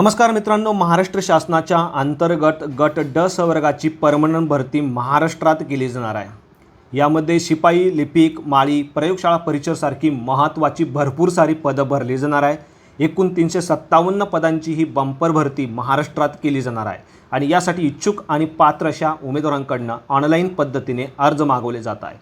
नमस्कार मित्रांनो महाराष्ट्र शासनाच्या अंतर्गत गट ड संवर्गाची परमनंट भरती महाराष्ट्रात केली जाणार आहे. यामध्ये शिपाई लिपिक माळी प्रयोगशाळा परिचरसारखी महत्त्वाची भरपूर सारी पदं भरली जाणार आहे. एकूण तीनशे सत्तावन्न पदांची ही बंपर भरती महाराष्ट्रात केली जाणार आहे. आणि यासाठी इच्छुक आणि पात्र अशा उमेदवारांकडनं ऑनलाईन पद्धतीने अर्ज मागवले जात आहे.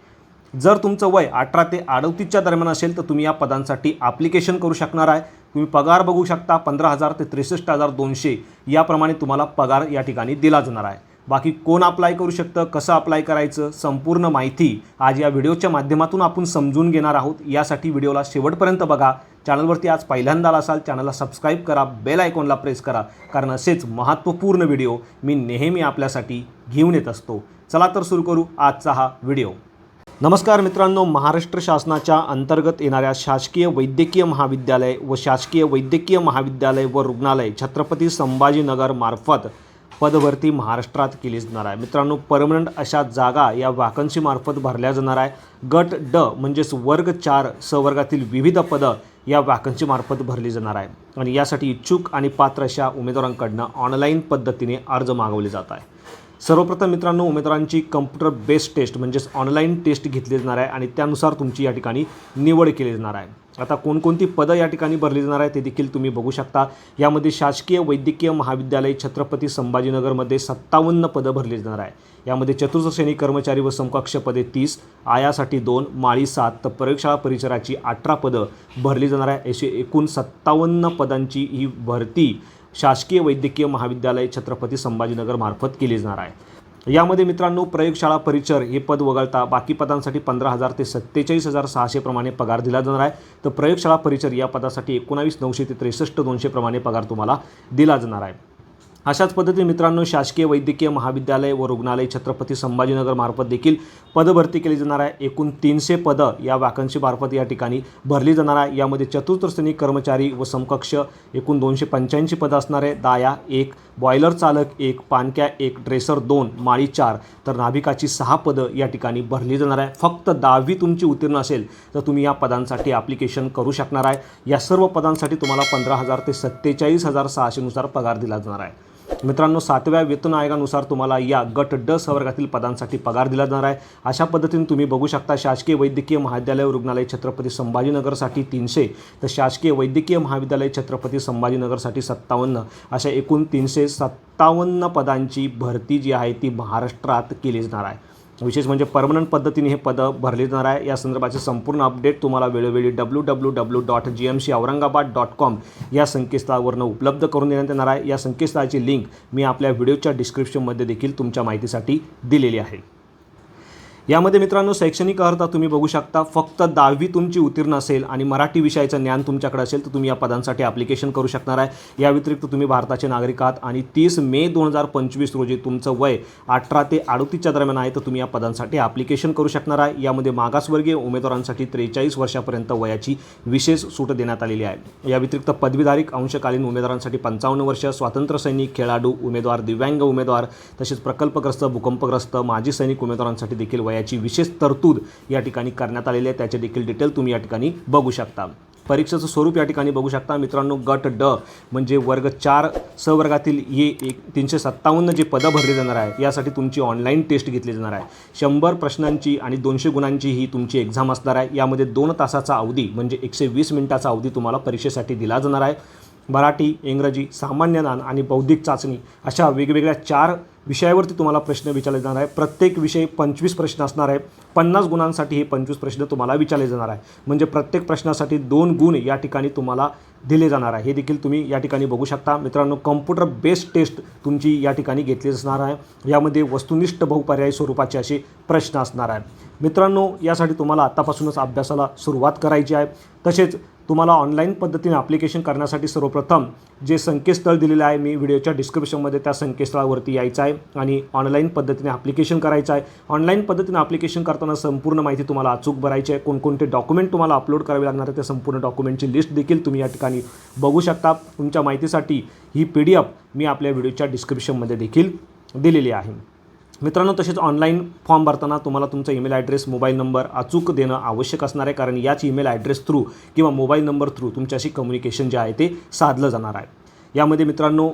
जर तुमचं वय अठरा ते अडतीसच्या दरम्यान असेल तर तुम्ही या पदांसाठी ॲप्लिकेशन करू शकणार आहे. तुम्ही पगार बघू शकता पंधरा हजार ते त्रेसष्ट हजार दोनशे याप्रमाणे तुम्हाला पगार या ठिकाणी दिला जाणार आहे. बाकी कोण अप्लाय करू शकतं कसं अप्लाय करायचं संपूर्ण माहिती आज या व्हिडिओच्या माध्यमातून आपण समजून घेणार आहोत. यासाठी व्हिडिओला शेवटपर्यंत बघा. चॅनलवरती आज पहिल्यांदा आला असाल चॅनलला सबस्क्राईब करा बेल आयकॉनला प्रेस करा कारण असेच महत्त्वपूर्ण व्हिडिओ मी नेहमी आपल्यासाठी घेऊन येत असतो. चला तर सुरू करू आजचा हा व्हिडिओ. नमस्कार मित्रांनो महाराष्ट्र शासनाच्या अंतर्गत येणाऱ्या शासकीय वैद्यकीय महाविद्यालय व शासकीय वैद्यकीय महाविद्यालय व रुग्णालय छत्रपती संभाजीनगर मार्फत पदभरती महाराष्ट्रात केली जाणार आहे. मित्रांनो परमनंट अशा जागा या वॅकन्सीमार्फत भरल्या जाणार आहे. गट ड म्हणजेच वर्ग चार सवर्गातील विविध पदं या वॅकन्सीमार्फत भरली जाणार आहे. आणि यासाठी इच्छुक आणि पात्र अशा उमेदवारांकडनं ऑनलाईन पद्धतीने अर्ज मागवले जात आहे. सर्वप्रथम मित्रांनो उमेदवारांची कम्प्युटर बेस्ड टेस्ट म्हणजेच ऑनलाईन टेस्ट घेतली जाणार आहे आणि त्यानुसार तुमची या ठिकाणी निवड केली जाणार आहे. आता कोणकोणती पदं या ठिकाणी भरली जाणार आहे ते देखील तुम्ही बघू शकता. यामध्ये शासकीय वैद्यकीय महाविद्यालय छत्रपती संभाजीनगरमध्ये सत्तावन्न पदं भरली जाणार आहे. यामध्ये चतुर्थ श्रेणी कर्मचारी व समकक्ष पदे तीस आयासाठी दोन माळी सात तर प्रयोगशाळा परिसराची अठरा पदं भरली जाणार आहे. अशी एकूण सत्तावन्न पदांची ही भरती शासकीय वैद्यकीय महाविद्यालय छत्रपती संभाजीनगर मार्फत केली जाणार आहे. यामध्ये मित्रांनो प्रयोगशाळा परिचर हे पद वगळता बाकी पदांसाठी पंधरा हजार ते सत्तेचाळीस हजार सहाशे प्रमाणे पगार दिला जाणार आहे. तर प्रयोगशाळा परिचर या पदासाठी एकोणावीस नऊशे ते त्रेसष्ट दोनशे प्रमाणे पगार तुम्हाला दिला जाणार आहे. अशाच पद्धतीने मित्रांनो शासकीय वैद्यकीय महाविद्यालय व रुग्णालय छत्रपती संभाजीनगर मार्फत देखील पदभरती केली जाणार आहे. एकूण तीनशे पदं या वॅकन्सी मार्फत या ठिकाणी भरली जाणार आहे. यामध्ये चतुर्थश्रेणी कर्मचारी व समकक्ष एकूण दोनशे पंच्याऐंशी पदं असणार आहे. दाया एक बॉयलर चालक एक पानक्या एक ड्रेसर दोन माळी चार तर नाभिकाची सहा पदं या ठिकाणी भरली जाणार आहे. फक्त दहावी तुमची उत्तीर्ण असेल तर तुम्ही या पदांसाठी ॲप्लिकेशन करू शकणार आहे. या सर्व पदांसाठी तुम्हाला पंधरा हजार ते सत्तेचाळीस हजार सहाशेनुसार पगार दिला जाणार आहे. मित्रांनो सातव्या वेतन आयोगानुसार तुम्हाला या गट ड सवर्गातील पदांसाठी पगार दिला जाणार आहे. अशा पद्धतीने तुम्ही बघू शकता शासकीय वैद्यकीय महाविद्यालय रुग्णालय छत्रपती संभाजीनगरसाठी तीनशे तर शासकीय वैद्यकीय महाविद्यालय छत्रपती संभाजीनगरसाठी सत्तावन्न अशा एकूण तीनशे सत्तावन्न पदांची भरती जी आहे ती महाराष्ट्रात केली जाणार आहे. विशेष म्हणजे परमनंट पद्धतीने हे पदं भरले जाणार आहे. या संदर्भाचे संपूर्ण अपडेट तुम्हाला वेळोवेळी W W W dot G M C Aurangabad dot com या संकेतस्थळावरनं उपलब्ध करून देण्यात येणार आहे. या संकेतस्थळाची लिंक मी आपल्या व्हिडिओच्या डिस्क्रिप्शनमध्ये देखील तुमच्या माहितीसाठी दिलेली आहे. यामध्ये मित्रांनो शैक्षणिक अर्हता तुम्ही बघू शकता. फक्त दहावी तुमची उत्तीर्ण असेल आणि मराठी विषयाचं ज्ञान तुमच्याकडे असेल तर तुम्ही या पदांसाठी ॲप्लिकेशन करू शकणार आहे. या व्यतिरिक्त तुम्ही भारताचे नागरिक आहात आणि तीस मे दोन हजार पंचवीस रोजी तुमचं वय अठरा ते अडतीसच्या दरम्यान आहे तर तुम्ही या पदांसाठी ॲप्लिकेशन करू शकणार आहे. यामध्ये मागासवर्गीय उमेदवारांसाठी त्रेचाळीस वर्षापर्यंत वयाची विशेष सूट देण्यात आलेली आहे. या व्यतिरिक्त पदवीधारिक अंशकालीन उमेदवारांसाठी पंचावन्न वर्ष स्वातंत्र्य सैनिक खेळाडू उमेदवार दिव्यांग उमेदवार तसेच प्रकल्पग्रस्त भूकंपग्रस्त माजी सैनिक उमेदवारांसाठी देखील वय वयाची विशेष तरतूद या ठिकाणी करण्यात आलेली आहे. त्याचे देखील डिटेल तुम्ही या ठिकाणी बघू शकता. परीक्षेचं स्वरूप या ठिकाणी बघू शकता. मित्रांनो गट ड म्हणजे वर्ग चार सवर्गातील हे एक तीनशे सत्तावन्न जे पदं भरली जाणार आहे यासाठी तुमची ऑनलाईन टेस्ट घेतली जाणार आहे. शंभर प्रश्नांची आणि दोनशे गुणांची ही तुमची एक्झाम असणार आहे. यामध्ये दोन तासाचा अवधी म्हणजे एकशे वीस मिनिटाचा अवधी तुम्हाला परीक्षेसाठी दिला जाणार आहे. मराठी इंग्रजी सामान्य ज्ञान आणि बौद्धिक चाचणी अशा वेगवेगळ्या चार विषयावरती तुम्हाला प्रश्न विचारले जाणार आहे. प्रत्येक विषय पंचवीस प्रश्न असणार आहे. पन्नास गुणांसाठी हे पंचवीस प्रश्न तुम्हाला विचारले जाणार आहे. म्हणजे प्रत्येक प्रश्नासाठी दोन गुण या ठिकाणी तुम्हाला दिले जाणार आहे. हे देखील तुम्ही या ठिकाणी बघू शकता. मित्रांनो कम्प्युटर बेस्ड टेस्ट तुमची या ठिकाणी घेतली असणार आहे. यामध्ये वस्तुनिष्ठ बहुपर्यायी स्वरूपाचे असे प्रश्न असणार आहे. मित्रांनो यासाठी तुम्हाला आत्तापासूनच अभ्यासाला सुरुवात करायची आहे. तसेच तुम्हाला ऑनलाईन पद्धतीने ॲप्लिकेशन करण्यासाठी सर्वप्रथम जे संकेतस्थळ दिलेलं आहे मी व्हिडिओच्या डिस्क्रिप्शनमध्ये त्या संकेतस्थळावरती यायचं आहे आणि ऑनलाईन पद्धतीने ॲप्लिकेशन करायचं आहे. ऑनलाईन पद्धतीने ॲप्लिकेशन करताना संपूर्ण माहिती तुम्हाला अचूक भरायची आहे. कोणकोणते डॉक्युमेंट तुम्हाला अपलोड करावे लागणार आहे त्या संपूर्ण डॉक्युमेंटची लिस्ट देखील तुम्ही या ठिकाणी बघू शकता. तुमच्या माहितीसाठी ही पी डी एफ मी आपल्या व्हिडिओच्या डिस्क्रिप्शनमध्ये देखील दिलेली आहे. मित्रांनो तसेच ऑनलाईन फॉर्म भरताना तुम्हाला तुमचा ईमेल ॲड्रेस मोबाईल नंबर अचूक देणं आवश्यक असणार आहे कारण याच ईमेल ॲड्रेस थ्रू किंवा मोबाईल नंबर थ्रू तुमच्याशी कम्युनिकेशन जे आहे ते साधलं जाणार आहे. यामध्ये मित्रांनो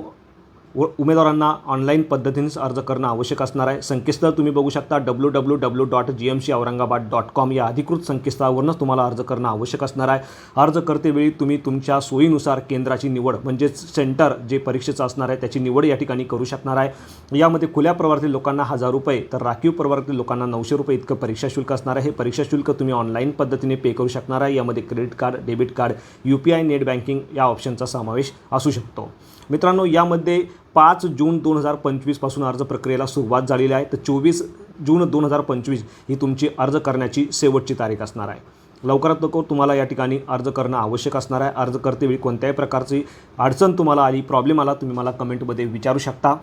व उमेदवारांना ऑनलाईन पद्धतीनेच अर्ज करणं आवश्यक असणार आहे. संकेतस्थळ तुम्ही बघू शकता W W W dot G M C Aurangabad dot com या अधिकृत संकेतस्थळावरूनच तुम्हाला अर्ज करणं आवश्यक असणार आहे. अर्ज करतेवेळी तुम्ही तुमच्या सोयीनुसार केंद्राची निवड म्हणजेच सेंटर जे परीक्षेचं असणार आहे त्याची निवड या ठिकाणी करू शकणार आहे. यामध्ये खुल्या प्रवर्गातील लोकांना हजार रुपये तर राखीव प्रवर्गातील लोकांना नऊशे रुपये इतकं परीक्षा शुल्क असणार आहे. हे परीक्षा शुल्क तुम्ही ऑनलाईन पद्धतीने पे करू शकणार आहे. यामध्ये credit card debit card U P I net banking या ऑप्शनचा समावेश असू शकतो. मित्रांनो यामध्ये पाच जून दोन हजार पंचवीसपासून अर्ज प्रक्रियेला सुरुवात झालेली आहे. तर चोवीस जून दोन हजार पंचवीस ही तुमची अर्ज करण्याची शेवटची तारीख असणार आहे. लवकरात लवकर तुम्हाला या ठिकाणी अर्ज करणं आवश्यक असणार आहे. अर्ज करतेवेळी कोणत्याही प्रकारची अडचण तुम्हाला आली प्रॉब्लेम आला तुम्ही मला कमेंटमध्ये विचारू शकता.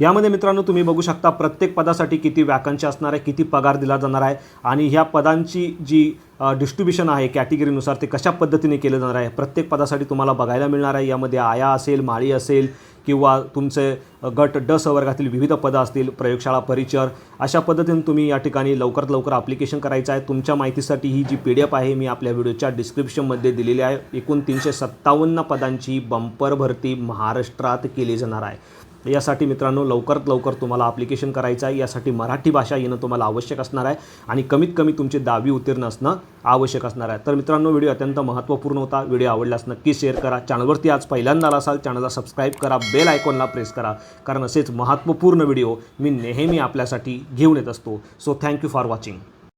यामध्ये मित्रांनो तुम्ही बघू शकता प्रत्येक पदासाठी किती वॅकन्सी असणार आहे किती पगार दिला जाणार आहे आणि ह्या पदांची जी डिस्ट्रीब्युशन आहे कॅटेगरीनुसार ते कशा पद्धतीने केलं जाणार आहे प्रत्येक पदासाठी तुम्हाला बघायला मिळणार आहे. यामध्ये आया असेल माळी असेल किंवा तुमचे गट ड संवर्गातील विविध पदं असतील प्रयोगशाळा परिचर अशा पद्धतीने तुम्ही या ठिकाणी लवकरात लवकर ॲप्लिकेशन करायचं आहे. तुमच्या माहितीसाठी ही जी पी डी एफ आहे मी आपल्या व्हिडिओच्या डिस्क्रिप्शनमध्ये दिलेली आहे. एकूण तीनशे सत्तावन्न पदांची बंपर भरती महाराष्ट्रात केली जाणार आहे. यासाठी मित्रांनो लवकरात लवकर तुम्हाला ॲप्लिकेशन करायचं आहे. यासाठी मराठी भाषा येणं तुम्हाला आवश्यक असणार आहे आणि कमीत कमी तुमची दहावी उत्तीर्ण असणं आवश्यक असणार आहे. तर मित्रांनो व्हिडिओ अत्यंत महत्त्वपूर्ण होता. व्हिडिओ आवडल्यास नक्की शेअर करा. चॅनलवरती आज पहिल्यांदा आला असाल चॅनलला सबस्क्राईब करा. बेल आयकॉनला प्रेस करा. कारण असेच महत्त्वपूर्ण व्हिडिओ मी नेहमी आपल्यासाठी घेऊन येत असतो. So thank you for watching